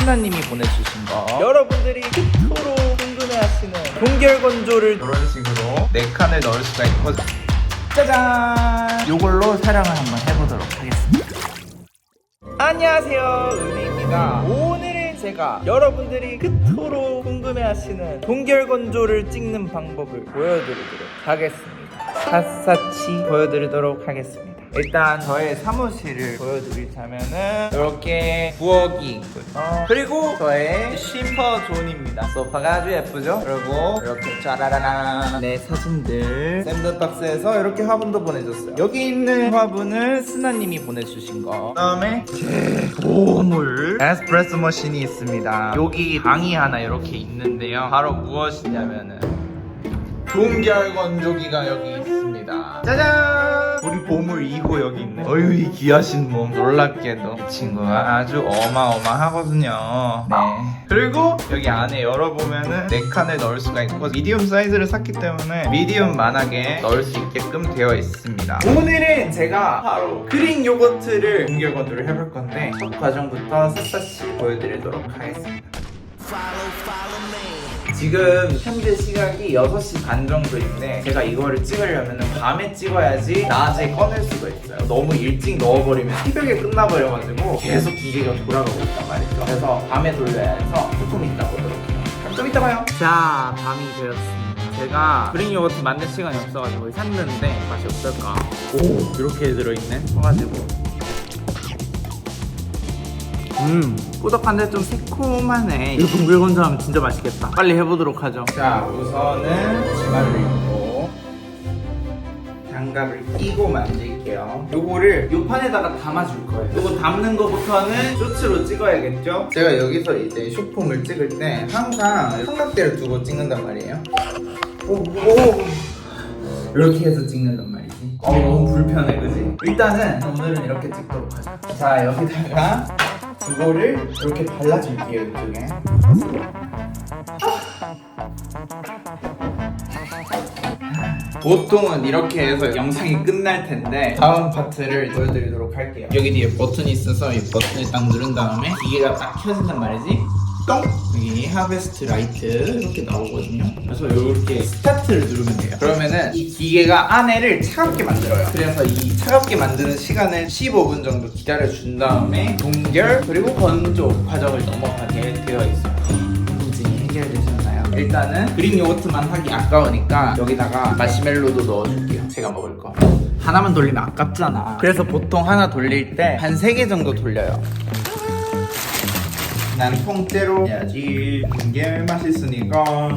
신하님이 보내주신 거. 여러분들이 그토록 궁금해하시는 동결 건조를 이런 식으로 네 칸을 넣을 수가 있거든요 짜잔! 이걸로 촬영을 한번 해보도록 하겠습니다. 안녕하세요. 은희입니다. 오늘은 제가 여러분들이 그토록 궁금해하시는 동결 건조를 찍는 방법을 보여드리도록 하겠습니다. 샅샅이 보여드리도록 하겠습니다 일단 저의 사무실을 보여드리자면은 이렇게 부엌이 있고요 그리고 저의 쉼터 존입니다 소파가 아주 예쁘죠? 그리고 이렇게 짜라라란 내 사진들 샌드박스에서 이렇게 화분도 보내줬어요 여기 있는 화분은 스나님이 보내주신 거 그다음에 제 보물 에스프레소 머신이 있습니다 여기 방이 하나 이렇게 있는데요 바로 무엇이냐면은 동결 건조기가 여기 있습니다. 짜잔! 우리 보물 2호 여기 있네. 어휴, 이 귀하신 몸. 놀랍게도 이 친구가 아주 어마어마하거든요. 네. 그리고 여기 안에 열어보면은 4칸을 넣을 수가 있고, 미디움 사이즈를 샀기 때문에 미디움 만하게 넣을 수 있게끔 되어 있습니다. 오늘은 제가 바로 그릭 요거트를 동결 건조를 해볼 건데, 첫 과정부터 샅샅이 보여드리도록 하겠습니다. 지금 현재 시각이 6시 반 정도인데 제가 이거를 찍으려면 밤에 찍어야지 낮에 꺼낼 수가 있어요. 너무 일찍 넣어버리면 새벽에 끝나버려가지고 계속 기계가 돌아가고 있단 말이죠. 그래서 밤에 돌려야 해서 조금 이따 보도록 해요. 그럼 좀 이따 봐요. 자 밤이 되었습니다. 제가 그릭 요거트 만들 시간이 없어가지고 샀는데 맛이 어떨까? 오 이렇게 들어있네. 써가지고 음. 꾸덕한데 좀 새콤하네. 이거 동글 건조 하면 진짜 맛있겠다. 빨리 해보도록 하죠. 자 우선은 치마를 입고 장갑을 끼고 만질게요. 요거를 요 판에다가 담아줄 거예요. 요거 담는 거부터는 쇼츠로 찍어야겠죠? 제가 여기서 이제 쇼폼을 찍을 때 항상 삼각대를 두고 찍는단 말이에요. 오, 오. 이렇게 해서 찍는단 말이지. 어 너무 불편해 그지? 일단은 오늘은 이렇게 찍도록 하죠. 자 여기다가 이거를 이렇게 발라줄게요 이쪽에. 보통은 이렇게 해서 영상이 끝날 텐데 다음 파트를 보여드리도록 할게요. 여기 뒤에 버튼이 있어서 이 버튼을 딱 누른 다음에 기계가 딱 켜진단 말이지 똥! 여기 하베스트 라이트 이렇게 나오거든요. 그래서 이렇게 스타트를 누르면 돼요. 그러면은 이 기계가 안에를 차갑게 만들어요. 그래서 이 차갑게 만드는 시간을 15분 정도 기다려준 다음에 동결 그리고 건조 과정을 넘어가게 되어 있어요. 문제는 해결되셨나요? 일단은 그릭 요거트만 하기 아까우니까 여기다가 마시멜로도 넣어줄게요. 제가 먹을 거. 하나만 돌리면 아깝잖아. 그래서 보통 하나 돌릴 때한세개 정도 돌려요 난 통째로 해야지. 이게 맛있으니까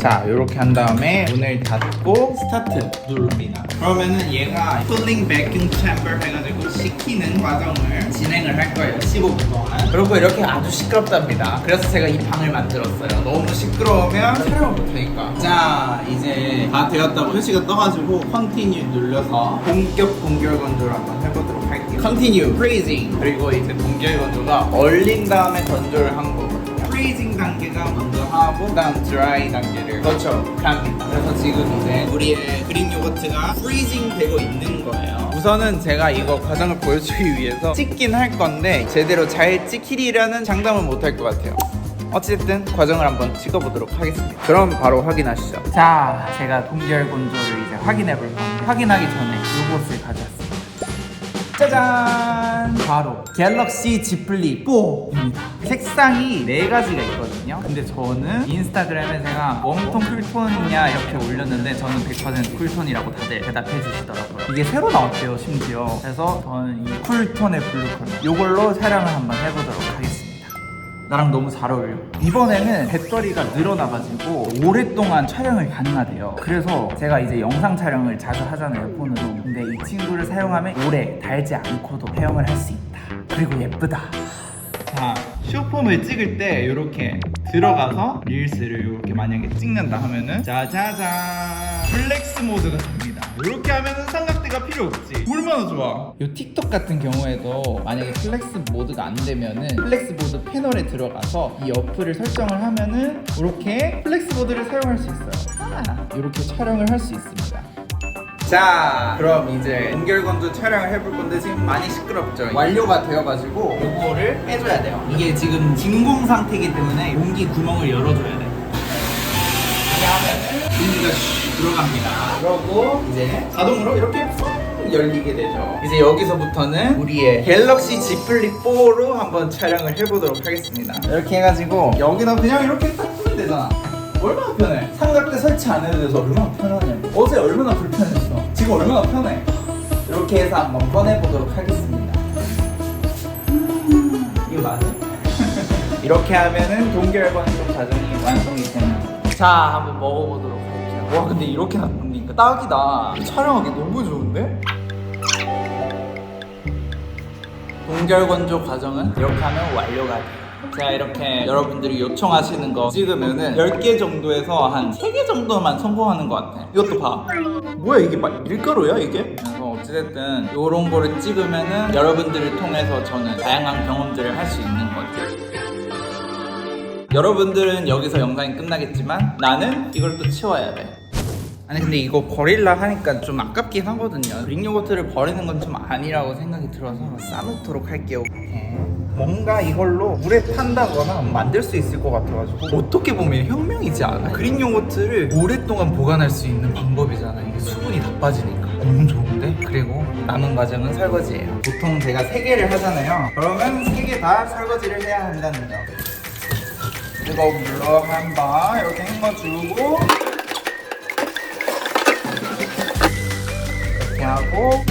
자 이렇게 한 다음에 문을 닫고 스타트 누릅니다. 그러면은 얘가 쿨링 베킹 챔버 해가지고 식히는 과정을 진행을 할 거예요 15분 동안. 그리고 이렇게 아주 시끄럽답니다. 그래서 제가 이 방을 만들었어요. 너무 시끄러우면 촬영을 못하니까. 자 이제 다 되었다고 표시가 떠가지고 컨티뉴 눌러서 본격 동결 건조를 한번 해보도록 할게요. 컨티뉴 프리징 그리고 이제 동결 건조가 얼린 다음에 건조를 한 거거든요. 프리징 단계가 먼저 하고 그다음 드라이 단계를 거쳐 갑니다. 그래서 지금 이제 우리의 그릭 요거트가 프리징 되고 있는 거예요. 우선은 제가 이거 과정을 보여주기 위해서 찍긴 할 건데 제대로 잘 찍히리라는 장담은 못 할 것 같아요. 어쨌든 과정을 한번 찍어보도록 하겠습니다. 그럼 바로 확인하시죠. 자, 제가 동결 건조를 이제 확인해 볼 건데 확인하기 전에 요것을 가져왔습니다. 짜잔! 바로 갤럭시 Z 플립 4입니다. 색상이 네 가지가 있거든요. 근데 저는 인스타그램에 제가 웜톤 쿨톤이냐 이렇게 올렸는데 저는 100% 쿨톤이라고 다들 대답해 주시더라고요. 이게 새로 나왔대요, 심지어. 그래서 저는 이 쿨톤의 블루 컬러 이걸로 촬영을 한번 해보도록 하겠습니다. 나랑 너무 잘 어울려. 이번에는 배터리가 늘어나가지고 오랫동안 촬영을 가능하대요. 그래서 제가 이제 영상 촬영을 자주 하잖아요, 폰으로. 근데 이 친구를 사용하면 오래 달지 않고도 사용을 할 수 있다. 그리고 예쁘다. 자, 쇼폼을 찍을 때 이렇게 들어가서 릴스를 이렇게 만약에 찍는다 하면은 짜자잔 플렉스 모드가 됩니다. 이렇게 하면은 삼각대가 필요 없지. 얼마나 좋아. 이 틱톡 같은 경우에도 만약에 플렉스 모드가 안 되면은 플렉스 모드 패널에 들어가서 이 어플을 설정을 하면은 이렇게 플렉스 모드를 사용할 수 있어요. 아, 이렇게 촬영을 할 수 있습니다. 자 그럼 이제 동결건조 촬영을 해볼 건데 지금 많이 시끄럽죠 완료가 되어가지고 요거를 빼줘야 돼요 이게 지금 진공 상태이기 때문에 용기 구멍을 열어줘야 돼 이렇게 하면은 공기가 슉 들어갑니다. 그러고 이제 자동으로 이렇게 열리게 되죠. 이제 여기서부터는 우리의 갤럭시 Z 플립 4로 한번 촬영을 해보도록 하겠습니다. 이렇게 해가지고 여기다 그냥 이렇게 딱 쓰면 되잖아. 얼마나 편해? 삼각대 설치 안 해도 돼서 얼마나 편하냐. 어제 얼마나 불편했어? 지금 얼마나 편해? 이렇게 해서 한번 꺼내보도록 하겠습니다. 이거 맞아? 이렇게 하면은 동결건조 과정이 완성이 됩니다. 자 한번 먹어보도록 와 근데 이렇게 놔두니까 딱이다. 촬영하기 너무 좋은데? 동결 건조 과정은 이렇게 하면 완료가 돼요. 자 이렇게 여러분들이 요청하시는 거 찍으면은 10개 정도에서 한 3개 정도만 성공하는 것 같아. 이것도 봐. 뭐야 이게 막 밀가루야 이게? 그래서 어찌됐든 이런 거를 찍으면은 여러분들을 통해서 저는 다양한 경험들을 할 수 있는 거죠 여러분들은 여기서 영상이 끝나겠지만 나는 이걸 또 치워야 돼 아니 근데 이거 버릴라 하니까 좀 아깝긴 하거든요 그릭 요거트를 버리는 건 좀 아니라고 생각이 들어서 싸놓도록 할게요 이렇게. 뭔가 이걸로 물에 탄다거나 만들 수 있을 것 같아가지고 어떻게 보면 혁명이지 않아? 그릭 요거트를 오랫동안 보관할 수 있는 방법이잖아 이게 수분이 다 빠지니까 너무 좋은데? 그리고 남은 과정은 설거지예요 보통 제가 세개를 하잖아요 그러면 세개다 설거지를 해야 한다는 점 뜨거운 물로 한번 이렇게 헹궈주고 하고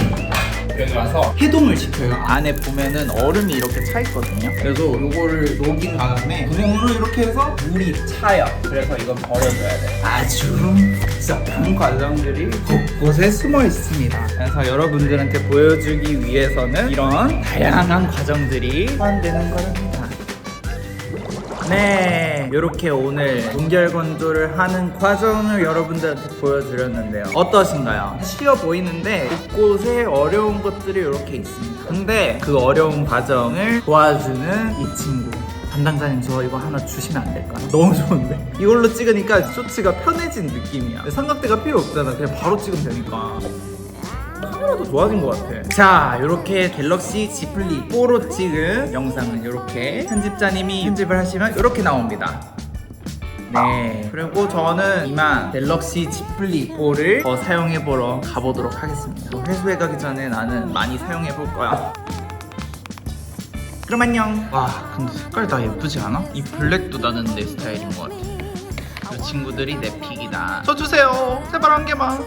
여기 와서 해동을 시켜요. 안에 보면은 얼음이 이렇게 차 있거든요. 그래서 요거를 녹인 다음에 구멍으로 이렇게 해서 물이 차요. 그래서 이건 버려줘야 돼 아주 복잡한 과정들이 곳곳에 숨어 있습니다. 그래서 여러분들한테 보여주기 위해서는 이런 다양한 과정들이 포함되는 거랍니다 네, 이렇게 오늘 동결 건조를 하는 과정을 여러분들한테 보여드렸는데요. 어떠신가요? 쉬워 보이는데 곳곳에 어려운 것들이 이렇게 있습니다. 근데 그 어려운 과정을 도와주는 이 친구. 담당자님 저 이거 하나 주시면 안 될까요? 너무 좋은데? 이걸로 찍으니까 쇼츠가 편해진 느낌이야. 삼각대가 필요 없잖아. 그냥 바로 찍으면 되니까. 카메라도 좋아진 것 같아. 자, 이렇게 갤럭시 플립 4로 찍은 영상은 이렇게 편집자님이 편집을 하시면 이렇게 나옵니다. 네. 그리고 저는 이만 갤럭시 플립 4를 더 사용해 보러 가보도록 하겠습니다. 회수해 가기 전에 나는 많이 사용해 볼 거야. 그럼 안녕. 와, 근데 색깔 다 예쁘지 않아? 이 블랙도 나는 내 스타일인 것 같아. 이 친구들이 내 픽이다. 저 주세요. 제발 한 개만.